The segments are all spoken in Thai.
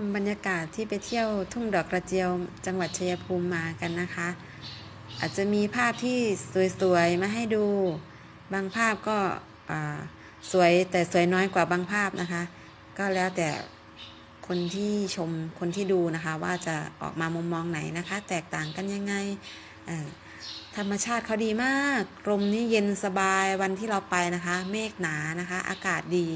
มบรรยากาศที่ไปเที่ยวทุ่งดอกกระเจียวจังหวัดชัยภูมิมากันนะคะ อาจจะมีภาพที่สวยๆมาให้ดู บางภาพก็สวยแต่สวยน้อยกว่าบางภาพนะคะ ก็แล้วแต่คนที่ชมคนที่ดูนะคะ ว่าจะออกมามุมมองไหนนะคะ แตกต่างกันยังไงธรรมชาติเขาดีมากลมนี่เย็นสบายวันที่เราไปนะคะ เมฆหนานะคะ อากาศดี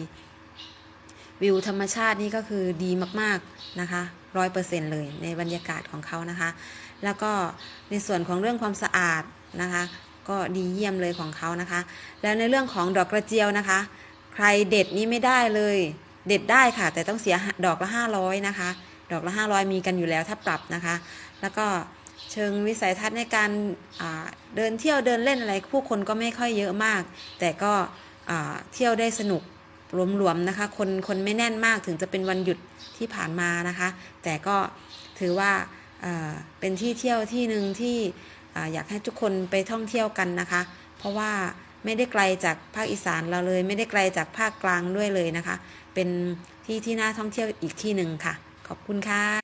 วิวธรรมชาตินี่ก็คือดีมากๆนะคะร้อยเปอร์เซ็นเลยในบรรยากาศของเขานะคะ แล้วก็ในส่วนของเรื่องความสะอาดนะคะ ก็ดีเยี่ยมเลยของเขานะคะ แล้วในเรื่องของดอกกระเจียวนะคะ ใครเด็ดนี่ไม่ได้เลย เด็ดได้ค่ะ แต่ต้องเสียดอกละ500นะคะ ดอกละ500มีกันอยู่แล้วถ้าปรับนะคะ แล้วก็เชิงวิสัยทัศน์ในการเดินเที่ยวเดินเล่นอะไรผู้คนก็ไม่ค่อยเยอะมาก แต่ก็เที่ยวได้สนุก รวมๆนะคะ คนคนไม่แน่นมากถึงจะเป็นวันหยุดที่ผ่านมานะคะ แต่ก็ถือว่าเป็นที่เที่ยวที่หนึ่งที่อยากให้ทุกคนไปท่องเที่ยวกันนะคะ เพราะว่าไม่ได้ไกลจากภาคอีสานเราเลย ไม่ได้ไกลจากภาคกลางด้วยเลยนะคะ เป็นที่ที่น่าท่องเที่ยวอีกที่หนึ่งค่ะ ขอบคุณค่ะ